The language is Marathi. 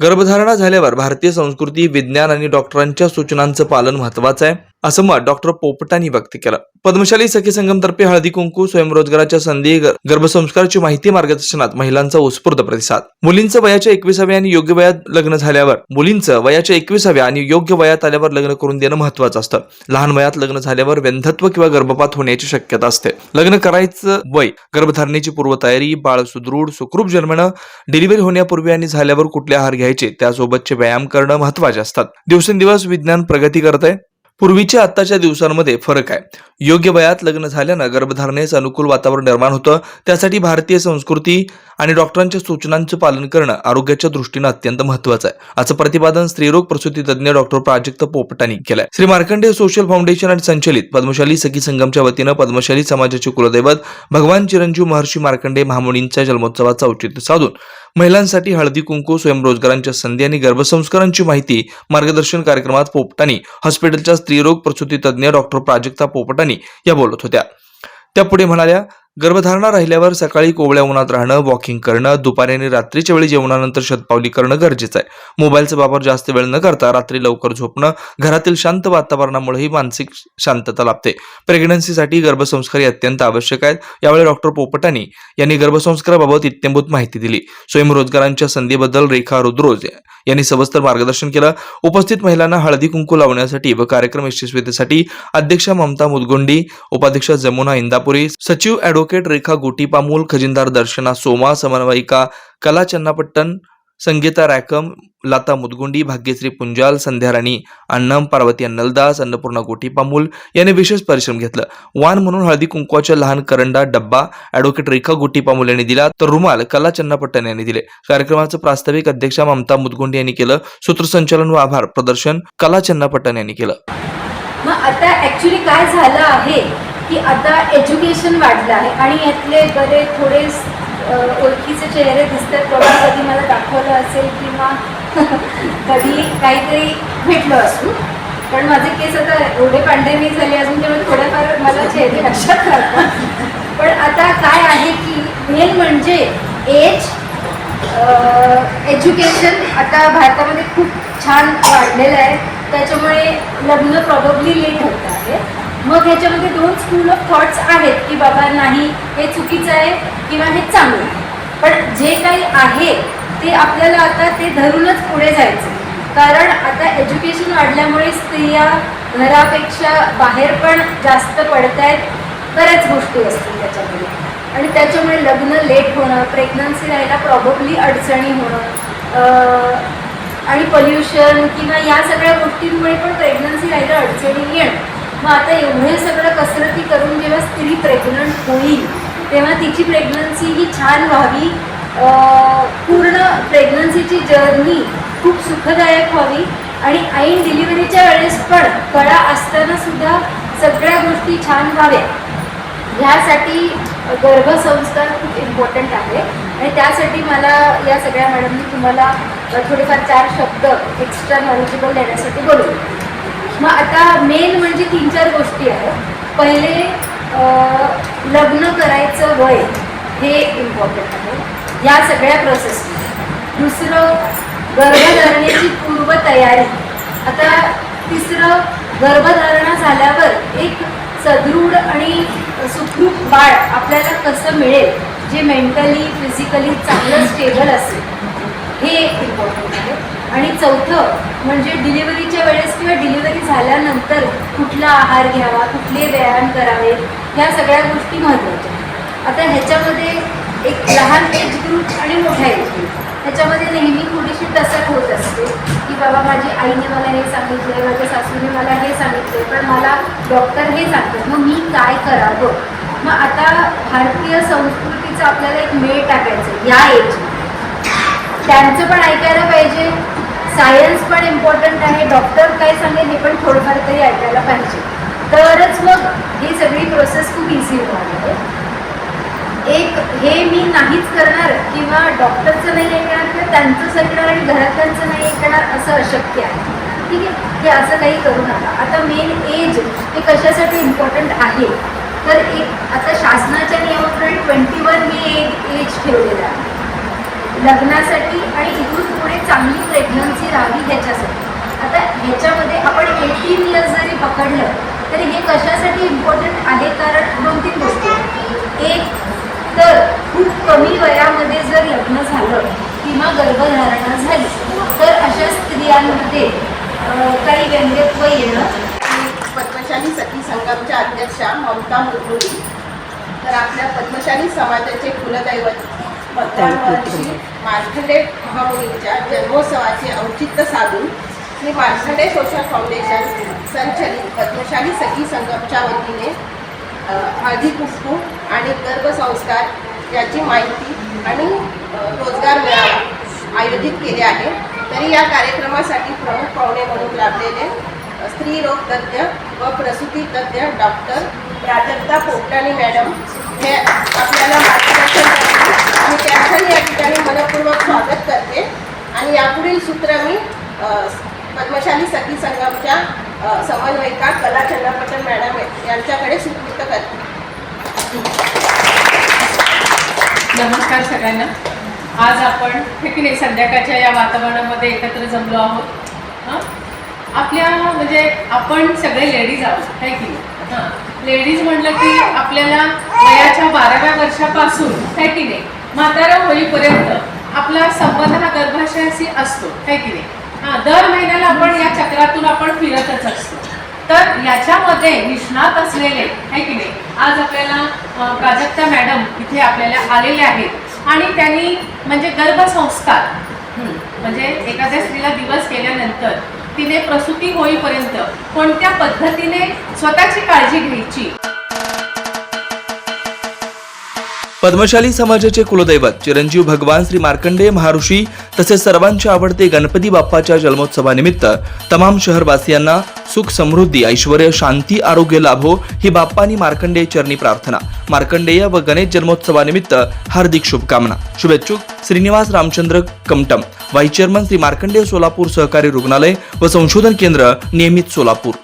गर्भधारणा झाल्यावर भारतीय संस्कृती विज्ञान आणि डॉक्टरांच्या सूचनांचं पालन महत्वाचं आहे. असं मत डॉक्टर पोपटांनी व्यक्त केलं. पद्मशाली सखी संगमतर्फे हळदी कुंकू स्वयंरोजगाराच्या संधी गर्भसंस्काराची माहिती मार्गदर्शनात महिलांचा उत्स्फूर्त प्रतिसाद. मुलींचं वयाच्या एकविसाव्या आणि योग्य वयात लग्न झाल्यावर मुलींचं वयाच्या एकविसाव्या आणि योग्य वयात आल्यावर लग्न करून देणं महत्वाचं असतं. लहान वयात लग्न झाल्यावर व्यंधत्व किंवा गर्भपात होण्याची शक्यता असते. लग्न करायचं वय गर्भधारणेची पूर्वतयारी बाळ सुदृढ सुखरूप जन्मणं डिलिव्हरी होण्यापूर्वी आणि झाल्यावर कुठले आहार घ्यायचे त्यासोबतचे व्यायाम करणं महत्त्वाचे असतात. दिवसेंदिवस विज्ञान प्रगती करत आहे पूर्वीच्या आत्ताच्या दिवसांमध्ये फरक आहे. योग्य वयात लग्न झाल्यानं गर्भधारणेस अनुकूल वातावरण निर्माण होतं. त्यासाठी भारतीय संस्कृती आणि डॉक्टरांच्या सूचनांचं पालन करणं आरोग्याच्या दृष्टीनं अत्यंत महत्वाचं आहे. असं प्रतिपादन स्त्रीरोग प्रसूती तज्ज्ञ डॉक्टर प्राजक्त पोपटांनी केलंय. श्री मार्कंडेय सोशल फाउंडेशन आणि संचलित पद्मशाली सखी संगमच्या वतीनं पद्मशाली समाजाचे कुलदैवत भगवान चिरंजीव महर्षी मार्कंडे महामुनींच्या जन्मोत्सवाचं औचित्य साधून महिलांसाठी हळदी कुंकू स्वयंरोजगारांच्या संधी आणि गर्भसंस्कारांची माहिती मार्गदर्शन कार्यक्रमात पोपटांनी हॉस्पिटलच्या स्त्रीरोग प्रसूती तज्ज्ञ डॉक्टर प्राजक्ता पोपटांनी या बोलत होत्या. त्या पुढे म्हणाल्या गर्भधारणा राहिल्यावर सकाळी कोवळ्या उन्हात राहणं वॉकिंग करणं दुपारी आणि रात्रीच्या वेळी जेवणानंतर शतपावली करणं गरजेचं आहे. मोबाईलचा वापर जास्त वेळ न करता रात्री लवकर झोपणं घरातील शांत वातावरणामुळेही मानसिक शांतता लाभते. प्रेग्नन्सीसाठी गर्भसंस्कार हे अत्यंत आवश्यक आहेत. यावेळी डॉक्टर पोपटानी यांनी गर्भसंस्काराबाबत इत्यंभूत माहिती दिली. स्वयंरोजगारांच्या संधीबद्दल रेखा रुद्रोज यांनी सविस्तर मार्गदर्शन केलं. उपस्थित महिलांना हळदी कुंकू लावण्यासाठी व कार्यक्रम यशस्वीतेसाठी अध्यक्षा ममता मुदगुंडी उपाध्यक्ष जमुना इंदापुरी सचिव ॲडव्होकेट रेखा गोटीपामूल खजिनदार दर्शना सोमा समन्वयिका कला चन्नापट्टन संगीता रॅकम लता मुदगुंडी भाग्यश्री पुंजाल संध्याराणी अण्णम पार्वती अन्नलदास अन्नपूर्णा गोटीपामूल यांनी विशेष परिश्रम घेतलं. वान म्हणून हळदी कुंकवाच्या लहान करंडा डब्बा ॲडव्होकेट रेखा गोटीपामूल यांनी दिला तर रुमाल कला चन्नापट्टन यांनी दिले. कार्यक्रमाचं प्रास्ताविक अध्यक्षा ममता मुदगुंडी यांनी केलं सूत्रसंचालन व आभार प्रदर्शन कला चन्नापट्टन यांनी केलं. आता ऍक्च्युली काय झालं आहे? की आता एज्युकेशन वाढलं आहे आणि यातले बरे थोडे ओळखीचे चेहरे दिसतात. बाबा कधी मला दाखवलं असेल किंवा कधी काहीतरी भेटलं असू. पण माझे केस आता एवढे पांढरे झाले अजून त्यामुळे थोडेफार मला चेहरे लक्षात राहतात. पण आता काय आहे की मेन म्हणजे एज एज्युकेशन आता भारतामध्ये खूप छान वाढलेलं आहे. त्याच्यामुळे लग्न प्रॉबब्ली लेट होत आहे. मग ह्याच्यामध्ये दोन स्कूल ऑफ थॉट्स आहेत की बाबा नाही हे चुकीचं आहे किंवा हे चांगलं आहे. पण जे काही आहे ते आपल्याला आता ते धरूनच पुढे जायचं. कारण आता एज्युकेशन वाढल्यामुळे स्त्रिया घरापेक्षा बाहेर पण जास्त पडत आहेत बऱ्याच गोष्टी असतील त्याच्यामध्ये. आणि त्याच्यामुळे लग्न लेट होणं प्रेग्नन्सी राहायला प्रॉबब्ली अडचणी होणं आणि पोल्युशन किंवा या सगळ्या गोष्टींमुळे पण प्रेग्नन्सी राहायला अडचणी येणं. मग आता एवढे सगळं कसरती करून जेव्हा स्त्री प्रेग्नंट होईल तेव्हा तिची प्रेग्नन्सी ही छान व्हावी. पूर्ण प्रेग्नन्सीची जर्नी खूप सुखदायक व्हावी. आणि ऐन डिलिव्हरीच्या वेळेस पण कळा असताना सुद्धा सगळ्या गोष्टी छान व्हाव्या. ह्यासाठी गर्भसंस्कार खूप इम्पॉर्टंट आहे. आणि त्यासाठी मला या सगळ्या मॅडमनी तुम्हाला थोडेफार चार शब्द एक्स्ट्रा नॉलेजेबल देण्यासाठी बोलवले. मग आता मेन म्हणजे तीन चार गोष्टी आहेत. पहिले लग्न करायचं वय हे इम्पॉर्टंट आहे. या सगळ्या प्रोसेसमध्ये दुसरं गर्भधारणेची पूर्वतयारी. आता तिसरं गर्भधारणा झाल्यावर एक सदृढ आणि सुखरूप बाळ आपल्याला कसं मिळेल? जे मेंटली फिजिकली चांगलं स्टेबल असेल. हे एक इम्पॉर्टंट आहे. आणि चौथं म्हणजे डिलिव्हरीच्या वेळेस किंवा डिलिव्हरी झाल्यानंतर कुठला आहार घ्यावा कुठले व्यायाम करावे ह्या सगळ्या गोष्टी महत्त्वाच्या आता ह्याच्यामध्ये एक लहान एज ग्रुप आणि मोठा एज ग्रुप ह्याच्यामध्ये नेहमी थोडीशी टसक होत असते. की बाबा माझी आईने मला हे सांगितलं माझ्या सासूने मला हे सांगितलं पण मला डॉक्टर हे सांगतात. मग मी काय करावं? मग आता भारतीय संस्कृतीचं आपल्याला एक मेळ टाकायचं या एज त्यांचं पण ऐकायला पाहिजे. सायन्स पण इम्पॉर्टंट आहे. डॉक्टर काय सांगेल हे पण थोडंफार तरी ऐकायला पाहिजे. तरच मग ही सगळी प्रोसेस खूप इझी होणार आहे. एक हे मी नाहीच करणार किंवा डॉक्टरचं नाही ऐकणार किंवा त्यांचंच ऐकणार आणि घरातल्यांचं नाही ऐकणार असं अशक्य आहे. ठीक आहे? हे असं काही करू नका. आता मेन एज हे कशासाठी इम्पॉर्टंट आहे? तर एक आता शासनाच्या नियमाप्रमाणे ट्वेंटी वन मी एज ठेवलेलं आहे. लग्नासाठी आणि इथून पुढे चांगली प्रेग्नन्सी राहावी ह्याच्यासाठी. आता ह्याच्यामध्ये आपण एटीन इयर्स जरी पकडलं तरी हे कशासाठी इम्पॉर्टंट आहे? कारण दोन तीन गोष्टी. एक तर खूप कमी वयामध्ये जर लग्न झालं किंवा गर्भधारणा झाली तर अशा स्त्रियांमध्ये काही व्यंगत्व येणं. पद्मशाली सखी संघाच्या अध्यक्षा ममता मुरमुरी तर आपल्या पद्मशाली समाजाचे कुलदैवत भगवान महर्षी मार्कंडे महामुनींच्या जन्मोत्सवाचे औचित्य साधून श्री मार्खंडे सोशल फाउंडेशन संचलित पद्मशाली सखी संगमच्या वतीने हळदी कुंकू आणि गर्भसंस्कार याची माहिती आणि रोजगार मेळावा आयोजित केले आहे. तरी या कार्यक्रमासाठी प्रमुख पाहुणे म्हणून लाभलेले स्त्रीरोग तज्ज्ञ व प्रसूती तज्ज्ञ डॉक्टर प्राजक्ता पोपटाणी मॅडम हे आपल्याला मार्गदर्शन आणि त्यांचं या ठिकाणी मनपूर्वक स्वागत करते. आणि यापुढील सूत्र मी पद्मशाली सखी संगमच्या समन्वयिका कला चंद्रपटन मॅडम यांच्याकडे सुपूर्त करते. नमस्कार सगळ्यांना. आज आपण हे की नाही संध्याकाळच्या या वातावरणामध्ये एकत्र जमलो आहोत. हां? आपल्या म्हणजे आपण सगळे लेडीज आहोत काय की नाही? हां. लेडीज म्हटलं की आपल्याला वयाच्या बाराव्या वर्षापासून काय की नाही? म्हातारा होईपर्यंत आपला संबंध हा गर्भाशयाशी असतो आहे की नाही? हां दर महिन्याला आपण या चक्रातून आपण फिरतच असतो. तर याच्यामध्ये निष्णात असलेले आहे की नाही? आज आपल्याला प्राजक्ता मॅडम इथे आपल्याला आलेले आहेत आणि त्यांनी म्हणजे गर्भसंस्कार म्हणजे एखाद्या स्त्रीला दिवस केल्यानंतर तिने प्रसूती होईपर्यंत कोणत्या पद्धतीने स्वतःची काळजी घ्यायची? पद्मशाली समाजाचे कुलदैवत चिरंजीव भगवान श्री मार्कंडेय महाऋषी तसेच सर्वांचे आवडते गणपती बाप्पाच्या जन्मोत्सवानिमित्त तमाम शहरवासियांना सुख समृद्धी ऐश्वर शांती आरोग्य लाभो ही बाप्पानी मार्कंडेय चरणी प्रार्थना. मार्कंडेय व गणेश जन्मोत्सवानिमित्त हार्दिक शुभकामना. शुभेच्छुक श्रीनिवास रामचंद्र कमटम व्हाईस चेअरमन श्री मार्कंडेय सोलापूर सहकारी रुग्णालय व संशोधन केंद्र नियमित सोलापूर.